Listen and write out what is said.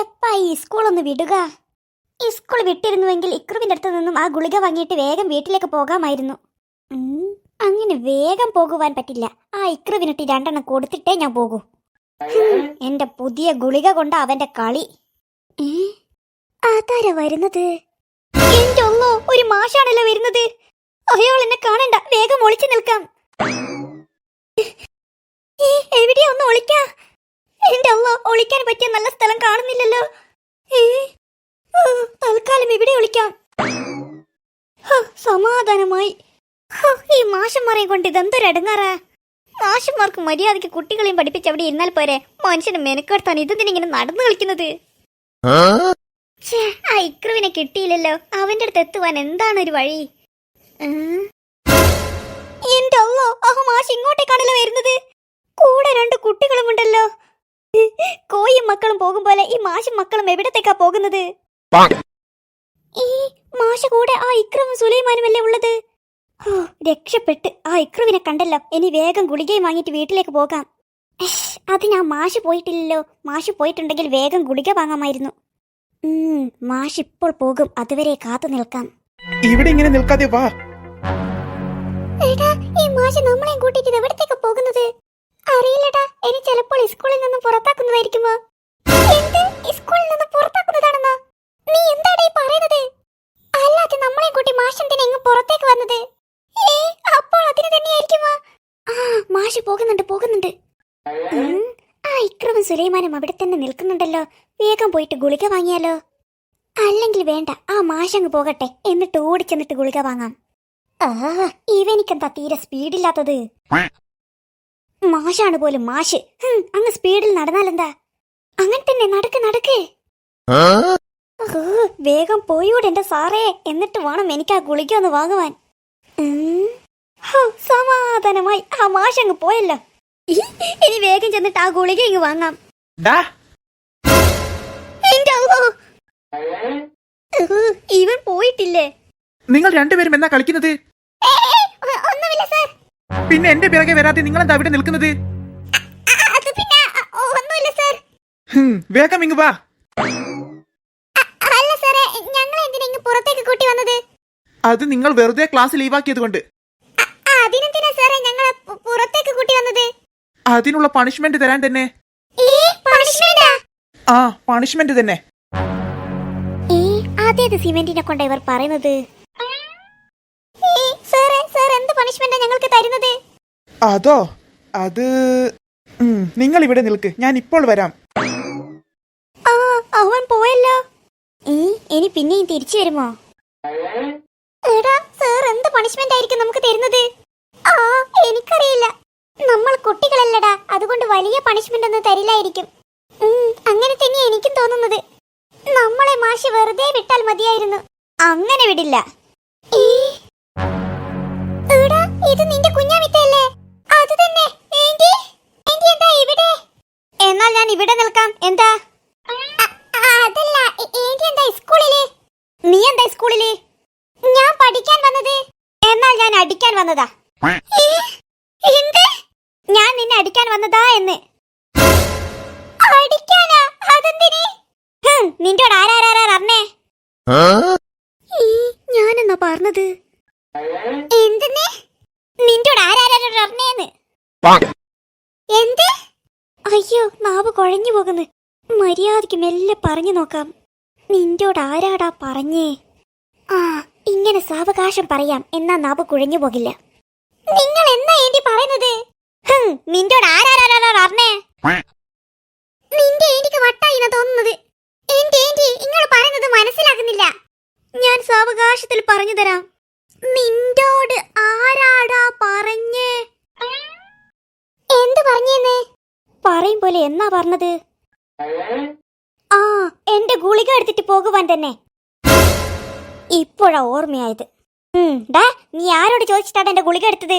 എപ്പാ ഈ സ്കൂളൊന്ന് വിടുക? ഈ സ്കൂൾ വിട്ടിരുന്നുവെങ്കിൽ ഇക്രുവിന്റെ അടുത്ത് നിന്നും ആ ഗുളിക വാങ്ങിയിട്ട് വേഗം വീട്ടിലേക്ക് പോകാമായിരുന്നു. അങ്ങനെ വേഗം പോകുവാൻ പറ്റില്ല. ആ ഇക്രുവിനിട്ട് രണ്ടെണ്ണം കൊടുത്തിട്ടേ ഞാൻ പോകൂ. എന്റെ പുതിയ ഗുളിക കൊണ്ട് അവന്റെ കളി? അതാരാ വരുന്നത്? എന്റെ ഒന്നോ ഒരു മാഷാണല്ലോ വരുന്നത്. അയാൾ എന്നെ കാണണ്ട വേഗം ഒളിച്ചു നിൽക്കാം. എവിടെയാ ഒന്ന് ഒളിക്കാ? എന്റെ അമ്മ ഒളിക്കാൻ പറ്റിയ നല്ല സ്ഥലം കാണുന്നില്ലല്ലോ. തൽക്കാലം ഇവിടെ ഒളിക്കാം. സമാധാനമായി. ഈ മാഷന്മാരെ കൊണ്ട് ഇതെന്തൊരടങ്ങാറാ മാഷന്മാർക്ക് മര്യാദയ്ക്ക് കുട്ടികളെയും പഠിപ്പിച്ച് അവിടെ ഇരുന്നാൽ പോരെ? മനുഷ്യനെ മെനക്കെടുത്താൻ ഇതെന്തിനിങ്ങനെ നടന്നു കളിക്കുന്നത്? ആ? ഇക്രുവിനെ കിട്ടിയില്ലല്ലോ. അവന്റെ അടുത്ത് എത്തുവാൻ എന്താണ് ഒരു വഴി. എന്റെ അല്ലോ ആ മാഷ് ഇങ്ങോട്ടേക്കാണല്ലോ വരുന്നത്. കൂടെ രണ്ട് കുട്ടികളുമുണ്ടല്ലോ. കോയും മക്കളും പോകും പോലെ ഈ മാഷും മക്കളും എവിടത്തേക്കാ പോകുന്നത്? ഈ മാഷ കൂടെ ആ ഇക്രവും സുലൈമാനുമല്ലേ ഉള്ളത്? ഓ രക്ഷപ്പെട്ട് ആ ഇക്രുവിനെ കണ്ടല്ലോ. ഇനി വേഗം ഗുളികയും വാങ്ങിയിട്ട് വീട്ടിലേക്ക് പോകാം. അതിനാ അത് ഞാൻ മാഷ് പോയിട്ടില്ലല്ലോ. മാഷ് പോയിട്ടുണ്ടെങ്കിൽ വേഗം ഗുളിക വാങ്ങാമായിരുന്നു. മാഷ് ഇപ്പോൾ പോകും. അതുവരെ കാത്തു നിൽക്കാം. ഇവിടെ ഇങ്ങനെ നിൽക്കാതെ വാ. എടാ ഈ മാഷ് നമ്മളെയും കൂട്ടിയിട്ട് എവിടത്തേക്ക് പോകുന്നത്? അറിയില്ലടാ. ഇനി ചിലപ്പോൾ സ്കൂളിൽ നിന്ന് പുറത്താക്കുന്നതായിരിക്കുമോ? പുറത്തേക്ക് ഏ ആ അവിടെ തന്നെ നിൽക്കുന്നുണ്ടല്ലോ. വേഗം പോയിട്ട് ഗുളിക വാങ്ങിയാലോ? അല്ലെങ്കിൽ വേണ്ട ആ മാഷങ്ങ് പോകട്ടെ. എന്നിട്ട് ഓടിച്ചെന്നിട്ട് ഗുളിക വാങ്ങാം. ആ ഇവനിക്കെന്താ തീരെ സ്പീഡില്ലാത്തത് മാഷാണ് പോലും മാഷ്. അങ്ങ് സ്പീഡിൽ നടന്നാലെന്താ? അങ്ങനെ തന്നെ നടക്ക് നടക്ക്. വേഗം പോയൂടെ എന്റെ സാറേ. എന്നിട്ട് വേണം എനിക്ക് ആ ഗുളിക ഒന്ന് വാങ്ങുവാൻ. ഹോ, സമാധാനമായി. ആ മാഷ് അങ്ങ് പോയല്ലോ. ഇനി വേഗം ചെന്നിട്ട് ആ ഗുളിക ഇങ്ങ് വാങ്ങാം. ഇവൻ പോയിട്ടില്ലേ? നിങ്ങൾ രണ്ടുപേരും എന്നാ കളിക്കുന്നത് ഏ, ഏ, ഒ- ഒന്നുമില്ല സാർ പിന്നെ എന്റെ പിറകെ വരാതെ നിങ്ങൾ എന്താ ഇവിടെ നിൽക്കുന്നത് വേഗം ഇങ്ങ് വാ. അത് നിങ്ങൾ വെറുതെ ക്ലാസ് ലീവാക്കിയത് കൊണ്ട്. അതിനുള്ള പണിഷ്മെന്റ് തരാൻ തന്നെ. ആ? പണിഷ്മെന്റ് തന്നെ. ഈ ആദ്യത് സിമെന്റിനെ കൊണ്ട് ഇവർ പറയുന്നത്? ഞങ്ങൾക്ക് തരുന്നത്? അതോ? അത് നിങ്ങൾ ഇവിടെ നിൽക്ക്. ഞാൻ ഇപ്പോൾ വരാം. ആ അവൻ പോയല്ലോ. ഇനി പിന്നെയും തിരിച്ചു വരുമോ? എടാ സാർ എന്ത് പണിഷ്മെന്റ് ആയിരിക്കും നമുക്ക് തരുന്നത്? ആ എനിക്കറിയില്ല. നമ്മൾ കുട്ടികളല്ലടാ. അതുകൊണ്ട് വലിയ പണിഷ്മെന്റ് ഒന്നും തരില്ലായിരിക്കും. അങ്ങനെ തന്നെ എനിക്കും തോന്നുന്നത്. നമ്മളെ മാഷ് വെറുതെ വിട്ടാൽ മതിയായിരുന്നു. അങ്ങനെ വിടില്ല. ഇത് നിന്റെ കുഞ്ഞാമിത്തല്ലേ അത് തന്നെ. ഏന്റി? ഏന്റി എന്താ ഇവിടെ? എന്നാൽ ഞാൻ ഇവിടെ നിൽക്കാം. എന്താ? അതല്ല. എ- എന്താ സ്കൂളിൽ? നീ എന്താ സ്കൂളിൽ? ഞാൻ പഠിക്കാൻ വന്നത്. എന്നാൽ ഞാൻ അടിക്കാൻ വന്നതാ. എന്ത്? ഞാൻ നിന്നെ അടിക്കാൻ വന്നതാ എന്ന്. അടിക്കാനാ? അതെന്തിന്? ഹും, നിന്റോട് ആരാരാരാ അറിഞ്ഞേ ഞാനെന്നാ പറഞ്ഞത്? എന്തിന് നിന്റോട് ആരാരാരാ അറിഞ്ഞേന്ന് എന്ത്? അയ്യോ നാവ് കുഴഞ്ഞു പോകുന്നു. മര്യാദയ്ക്ക് മെല്ലെ പറഞ്ഞു നോക്കാം. നിന്റോട് ആരാടാ പറഞ്ഞേ? ആ ഇങ്ങനെ സാവകാശം പറയാം എന്നാ നാവ് കുഴഞ്ഞു പോകില്ല. നിങ്ങൾ എന്നാ ഏന്റി പറയുന്നത്? നിന്റോട് ആരാരാരാ അറിഞ്ഞേ നിന്റെ ഏന്റിക്ക് വട്ടായിന തോന്നുന്നത്? എന്റെ ഏന്റി നിങ്ങൾ പറയുന്നത് മനസ്സിലാകുന്നില്ല. ഞാൻ സാവകാശത്തിൽ പറഞ്ഞു തരാം. നിന്റോട് ആരാടാ പറഞ്ഞേ? എന്ത് പറഞ്ഞേന്നേ? പറയും പോലെ എന്നാ പറഞ്ഞത്? ആ എന്റെ ഗുളിക എടുത്തിട്ട് പോകുവാൻ തന്നെ. ഇപ്പോഴാ ഓർമ്മയായത്. നീ ആരോട് ചോദിച്ചിട്ടാണ് എന്റെ ഗുളിക എടുത്തത്?